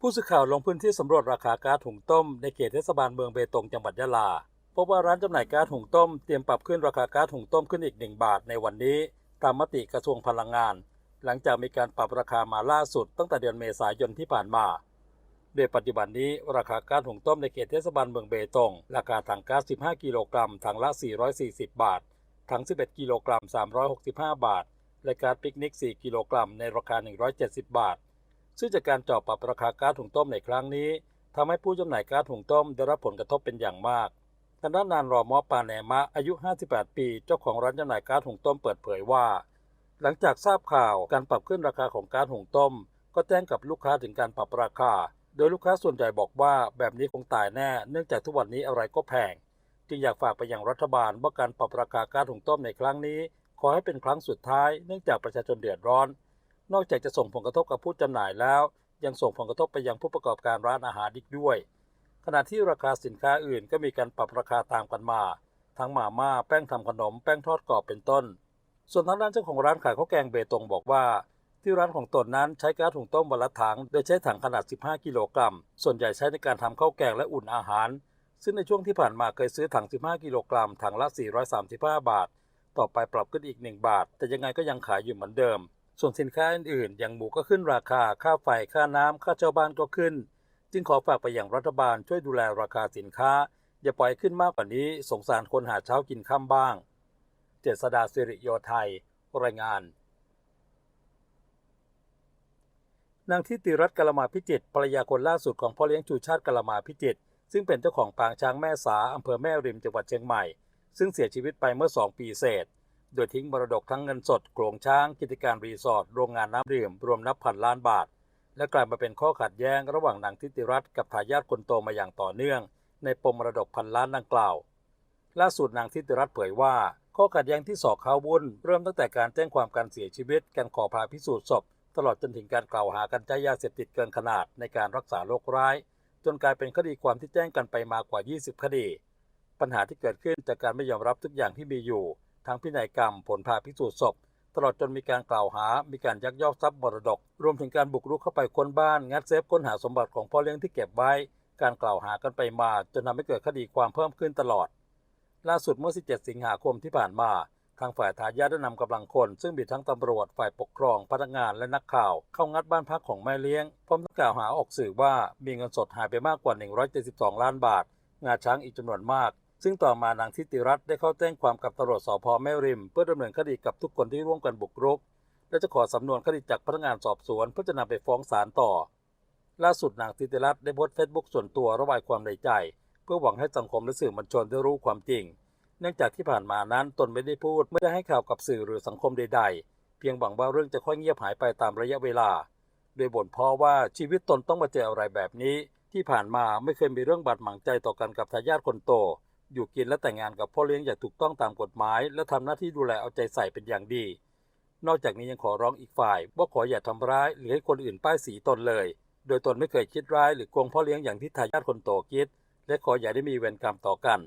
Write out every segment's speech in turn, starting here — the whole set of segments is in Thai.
ผู้สื่อข่าวลงพื้นที่สำรวจราคาก๊าซหุงต้มในเขตเทศบาลเมืองเบตงจังหวัดยะลา พบว่าร้านจำหน่ายก๊าซหุงต้มเตรียมปรับขึ้นราคาก๊าซหุงต้มขึ้นอีก 1 บาทในวันนี้ ตามมติกระทรวงพลังงาน หลังจากมีการปรับราคามาล่าสุดตั้งแต่เดือนเมษายนที่ผ่านมาโดยปัจจุบันนี้ราคาก๊าซหุงต้มในเขตเทศบาลเมืองเบตงราคาถังก๊าซ 15 กิโลกรัมถังละ 440 บาท ถัง 11 กิโลกรัม 365 บาท และก๊าซปิกนิก 4 กิโลกรัมในราคา 170 บาท ซึ่งจากการเจาะปรับราคาก๊าซหุงต้มในครั้งนี้ทำให้ผู้จำหน่ายก๊าซหุงต้มได้รับผลกระทบเป็นอย่างมากทางด้านนานรอมอปาแนมะอายุ 58 ปี เจ้าของร้านจำหน่ายก๊าซหุงต้มเปิดเผยว่า หลังจากทราบข่าวการปรับขึ้นราคาของก๊าซหุงต้ม ก็แจ้งกับลูกค้าถึงการปรับราคา โดยลูกค้าส่วนใหญ่บอกว่าแบบนี้คงตายแน่ เนื่องจากทุกวันนี้อะไรก็แพง จึงอยากฝากไปยังรัฐบาลว่าการปรับราคาก๊าซหุงต้มในครั้งนี้ ขอให้เป็นครั้งสุดท้าย เนื่องจากประชาชนเดือดร้อน นอกจากจะส่งผลกระทบกับผู้จำหน่ายแล้ว ยังส่งผลกระทบไปยังผู้ประกอบการร้านอาหารอีกด้วย ขณะที่ราคาสินค้าอื่นก็มีการปรับราคาตามกันมา ทั้งหม่าม่าแป้งทำขนมแป้งทอดกรอบเป็นต้น ส่วนทางด้านเจ้าของร้านขายข้าวแกงเบตงบอกว่า ที่ร้านของตนนั้นใช้ก๊าซถุงต้มวันละถังโดยใช้ถังขนาด 15 กิโลกรัม ส่วนใหญ่ใช้ในการทำข้าวแกงและอุ่นอาหาร ซึ่งในช่วงที่ผ่านมาเคยซื้อถัง 15 กิโลกรัมถังละ 435 บาท ต่อไปปรับขึ้นอีก 1 บาท แต่ยังไงก็ยังขายอยู่เหมือนเดิม ส่วนสินค้าอื่นๆ อย่างหมูก็ขึ้นราคา ค่าไฟ ค่าน้ำค่าเช่าบ้านก็ขึ้น จึงขอฝากไปยังรัฐบาลช่วยดูแลราคาสินค้า อย่าปล่อยขึ้นมากกว่านี้ สงสารคนหาเช้ากินข้ามบ้าง เจษดาสิริโยไทย รายงาน นางทิติรัตน์กลมาพิจิตรภรรยาคนล่าสุดของพ่อเลี้ยงชูชาติกลมาพิจิตรซึ่งเป็นเจ้าของปางช้างแม่สาอำเภอแม่ริมจังหวัดเชียงใหม่ ซึ่งเสียชีวิตไปเมื่อ 2 ปีเศษ โดยทิ้งมรดกทั้งเงินสดโขลงช้างกิจการรีสอร์ทโรงงานน้ำดื่ม รวมนับพันล้านบาท และกลายมาเป็นข้อขัดแย้งระหว่างนางทิติรัตน์กับทายาทคนโตมาอย่างต่อเนื่อง ในปมมรดกพันล้านดังกล่าว ล่าสุดนางทิติรัตน์เผยว่า ข้อขัดแย้งที่สอกเขาวุ่นเริ่มตั้งแต่การแจ้งความการเสียชีวิตการขอพาพิสูจน์ศพตลอดจนถึงการกล่าวหาการใช้ยาเสพติดเกินขนาดในการรักษาโรคร้าย จนกลายเป็นคดีความที่แจ้งกันไปมากว่า 20 คดี ปัญหาที่เกิดขึ้นจากการไม่ยอมรับทุกอย่างที่มีอยู่ ทั้งพินัยกรรมผลพาพิสูจน์ศพ ตลอดจนมีการกล่าวหา มีการยักยอกทรัพย์มรดก รวมถึงการบุกรุกเข้าไปค้นบ้าน งัดเซฟค้นหาสมบัติของพ่อเลี้ยงที่เก็บไว้ การกล่าวหากันไปมา จนทำให้เกิดคดีความเพิ่มขึ้นตลอด ล่าสุดเมื่อ 17 สิงหาคมที่ผ่านมา ทางฝ่ายทายาทได้นำกำลังคน ซึ่งมีทั้งตำรวจฝ่ายปกครองพนักงานและนักข่าว เข้างัดบ้านพักของแม่เลี้ยงพร้อมทั้งกล่าวหาออกสื่อว่ามีเงินสดหายไปมากกว่า 172 ล้านบาท งาช้างอีกจำนวนมาก ซึ่งต่อมานางทิติรัตน์ได้เข้าแจ้งความกับตำรวจสพแม่ริม เพื่อดำเนินคดีกับทุกคนที่ร่วมกันบุกรุก และจะขอสำนวนคดีจากพนักงานสอบสวนเพื่อจะนำไปฟ้องศาลต่อ ล่าสุดนางทิติรัตน์ได้โพสต์เฟซบุ๊กส่วนตัวระบายความในใจ เพื่อหวังให้สังคมและสื่อมวลชนได้รู้ความจริง เนื่องจากที่ผ่านมานั้นตนไม่ได้พูดไม่ได้ให้ข่าวกับสื่อหรือสังคมใด ๆ เพียงหวังว่าเรื่องจะค่อยเงียบหายไปตามระยะเวลา โดยบ่นพ่อว่าชีวิตตนต้องมาเจออะไรแบบนี้ ที่ผ่านมาไม่เคยมีเรื่องบาดหมางใจต่อกันกับทายาทคนโต อยู่กินและแต่งงานกับพ่อเลี้ยงอย่างถูกต้องตามกฎหมาย และทำหน้าที่ดูแลเอาใจใส่เป็นอย่างดี นอกจากนี้ยังขอร้องอีกฝ่าย ว่าขออย่าทำร้ายหรือให้คนอื่นป้ายสีตนเลย โดยตนไม่เคยคิดร้ายหรือโกงพ่อเลี้ยงอย่างที่ทายาทคนโตคิด และขออย่าได้มีเวรกรรมต่อกัน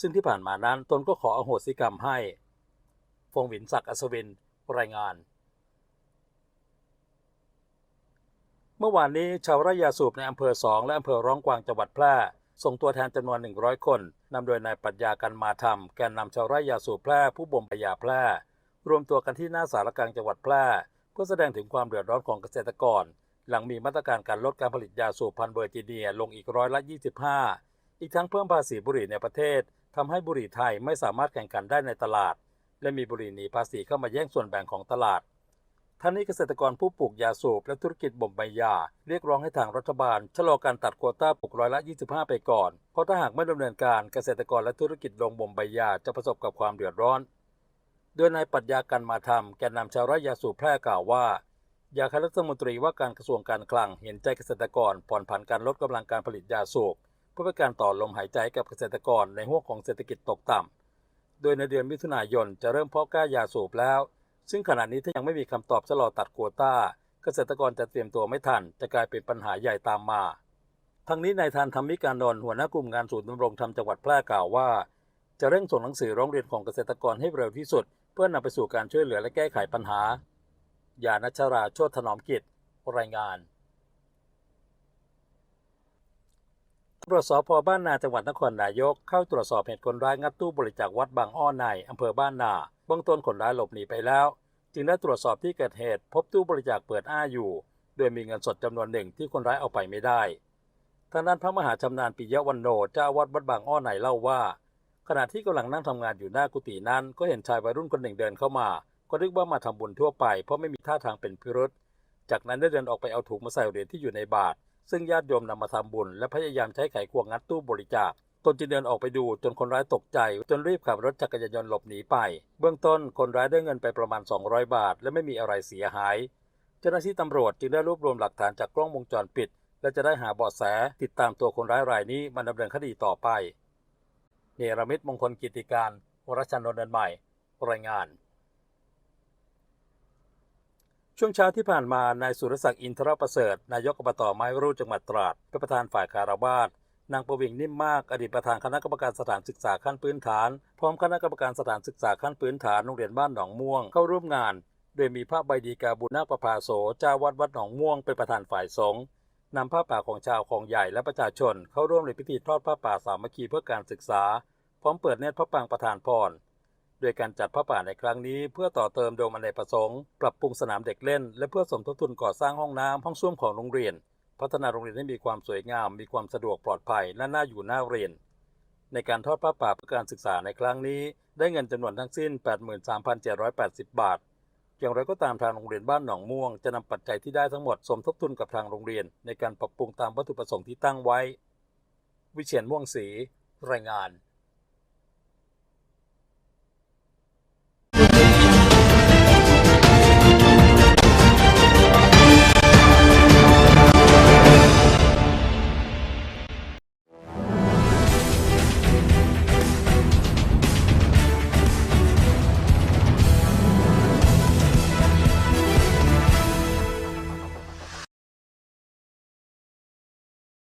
ซึ่งที่ผ่านมานั้นตนก็ขออโหสิกรรมให้ ฟงหวินศักดิ์อัศวิน รายงาน เมื่อวานนี้ชาวไร่ยาสูบในอำเภอสองและอำเภอร้องกวางจังหวัดแพร่ ส่งตัวแทนจำนวน 100 คนนำโดยนายปรัชญากันมาธรรม แกนนำชาวไร่ยาสูบแพร่ผู้บ่มปยาแพร่ รวมตัวกันที่หน้าสารกลางจังหวัดแพร่เพื่อแสดงถึงความเดือดร้อนของเกษตรกร หลังมีมาตรการการลดการผลิตยาสูบพันธุ์เวอร์จิเนียลงอีกร้อยละ 25 อีกทั้งเพิ่มภาษีบุหรี่ในประเทศทำให้บุหรี่ไทยไม่สามารถแข่งขันได้ในตลาด และมีบุหรี่หนีภาษีเข้ามาแย่งส่วนแบ่งของตลาด ท่านนี้เกษตรกรผู้ปลูกยาสูบและธุรกิจบ่มใบยา เรียกร้องให้ทางรัฐบาลชะลอการตัดโควต้าปลูกร้อยละ 25 ไปก่อน เพราะถ้าหากไม่ดำเนินการเกษตรกรและธุรกิจลงบ่มใบยาจะประสบกับความเดือดร้อน โดยนายปรัชญากันมาทำแกนนำชาวไร่ยาสูบแพร่กล่าวว่า อยากให้รัฐมนตรีว่าการกระทรวงการคลังเห็นใจเกษตรกรผ่อนผันการลดกำลังการผลิตยาสูบเพื่อเป็นการต่อลมหายใจกับเกษตรกรในห่วงของเศรษฐกิจตกต่ำโดยในเดือนมิถุนายนจะเริ่มเพาะกล้ายาสูบแล้ว ซึ่งขณะนี้ถ้ายังไม่มีคำตอบชะลอตัดโควต้า เกษตรกรจะเตรียมตัวไม่ทัน จะกลายเป็นปัญหาใหญ่ตามมาทั้งนี้นายทานธรรมิการนนท์หัวหน้ากลุ่มงานศูนย์ดำรงธรรมจังหวัดแพร่กล่าวว่า จะเร่งส่งหนังสือร้องเรียนของเกษตรกรให้เร็วที่สุด เพื่อนำไปสู่การช่วยเหลือและแก้ไขปัญหายานัชราโชตถนอมกิจรายงานตำรวจสพบ้านนาจังหวัดนครนายกเข้าตรวจสอบเหตุคนร้ายงัดตู้บริจาควัดบางอ้อในอำเภอบ้านนา เบื้องต้นคนร้ายหลบหนีไปแล้ว จึงได้ตรวจสอบที่เกิดเหตุ พบตู้บริจาคเปิดอ้าอยู่ โดยมีเงินสดจำนวนหนึ่งที่คนร้ายเอาไปไม่ได้ทางด้านพระมหาชำนาญปิยะวันโนเจ้าวาดวัดบางอ้อในเล่าว่า ขณะที่กำลังนั่งทำงานอยู่หน้ากุฏินั้น ก็เห็นชายวัยรุ่นคนหนึ่งเดินเข้ามา ก็นึกว่ามาทำบุญทั่วไป เพราะไม่มีท่าทางเป็นพิรุษจากนั้นได้เดินออกไปเอาถุงมาใส่เหรียญที่อยู่ในบาตรซึ่งญาติโยมนำมาทำบุญและพยายามใช้ไขควงงัดตู้บริจาค ตนจึงเดินออกไปดูจนคนร้ายตกใจ จนรีบขับรถจักรยานยนต์หลบหนีไป เบื้องต้นคนร้ายได้เงินไปประมาณ 200 บาท และไม่มีอะไรเสียหาย เจ้าหน้าที่ตำรวจจึงได้รวบรวมหลักฐานจากกล้องวงจรปิด และจะได้หาเบาะแสติดตามตัวคนร้ายรายนี้มาดำเนินคดีต่อไป เนรมิตมงคลกิติการวรชันนนท์เดินใหม่ รายงาน ช่วงเช้าที่ผ่านมานายสุรศักดิ์อินทรประเสริฐ นายกอบตไม้รูดจังหวัดตราดเป็นประธานฝ่ายคารวาส นางประวิงนิ่มมาก อดีตประธานคณะกรรมการสถานศึกษาขั้นพื้นฐาน พร้อมคณะกรรมการสถานศึกษาขั้นพื้นฐานโรงเรียนบ้านหนองม่วงเข้าร่วมงาน โดยมีพระใบดีกาบุญนาคประภาโสเจ้าวัดวัดหนองม่วงเป็นประธานฝ่ายสงฆ์นำผ้าป่าของชาวของใหญ่และประชาชน เข้าร่วมในพิธีทอดผ้าป่าสามัคคีเพื่อการศึกษา พร้อมเปิดเนตรพระปางประธานพรโดยการจัดพระป่าในครั้งนี้ เพื่อต่อเติมโดมอเนกประสงค์ ปรับปรุงสนามเด็กเล่น และเพื่อสมทบทุนก่อสร้างห้องน้ำห้องส้วมของโรงเรียน พัฒนาโรงเรียนให้มีความสวยงาม มีความสะดวกปลอดภัยและน่าอยู่น่าเรียน ในการทอดผ้าป่าเพื่อการศึกษาในครั้งนี้ ได้เงินจำนวนทั้งสิ้น 83,780 บาท อย่างไรก็ตามทางโรงเรียนบ้านหนองม่วง จะนำปัจจัยที่ได้ทั้งหมดสมทบทุนกับทางโรงเรียน ในการปรับปรุงตามวัตถุประสงค์ที่ตั้งไว้ วิเชียนม่วงศรีรายงาน